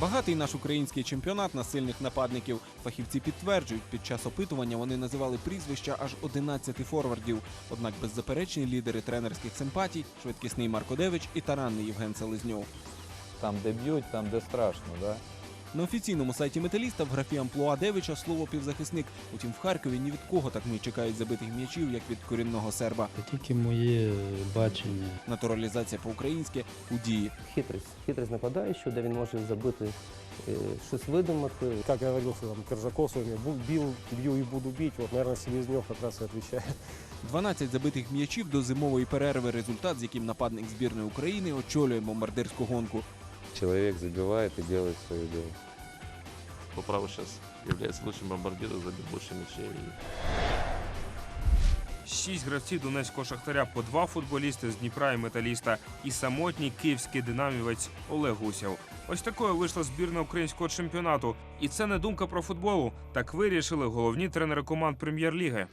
Багатий наш український чемпіонат на сильних нападників. Фахівці підтверджують, під час опитування вони називали прізвища аж 11 форвардів. Однак беззаперечні лідери тренерських симпатій швидкісний Марко Девич і таранний Євген Селезньов. Там, де б'ють, там, де страшно, да? На офіційному сайті металіста в графі амплуа Девича слово півзахисник. Утім, в Харкові ні від кого так не чекають забитих м'ячів, як від корінного серба. Тільки моє бачення. Натуралізація по-українськи у дії. хитрість, хитрість нападаючого, де він може забити е, щось видумати. Как говорил там, Коржаков своими, «Бу- бил, бью и буду бить, вот, наверное, Селезнев как раз и 12 забитих м'ячів до зимової перерви. Результат, з яким нападник збірної України очолює бомбардирську гонку. Человек забивает и делает свое дело. По праву сейчас является лучшим бомбардиром, забил больше мячей. Шість гравців донецького шахтаря по два футболісти з Дніпра і металіста, і самотній київський динамівець Олег Гусєв. Ось такою вийшла збірна українського чемпіонату. І це не думка про футболу. Так вирішили головні тренери команд прем'єр-ліги.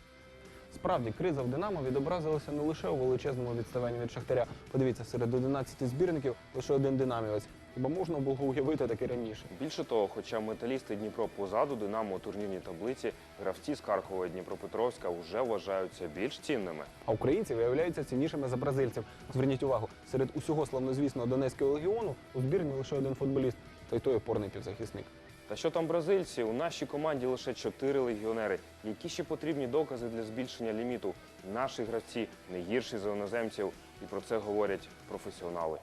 Справді, криза в Динамо відобразилася не лише у величезному відставанні від Шахтаря. Подивіться, серед 11 збірників лише один динамівець. Хіба можна було уявити таке раніше? Більше того, хоча металісти Дніпро позаду Динамо у турнірній таблиці, гравці з Харкова і Дніпропетровська вже вважаються більш цінними. А українці виявляються ціннішими за бразильців. Зверніть увагу, серед усього славнозвісного Донецького легіону у збірні лише один футболіст, та й той опорний півзахисник. Та що там бразильці? У нашій команді лише чотири легіонери. Які ще потрібні докази для збільшення ліміту? Наші гравці не гірші за іноземців, і про це говорять професіонали.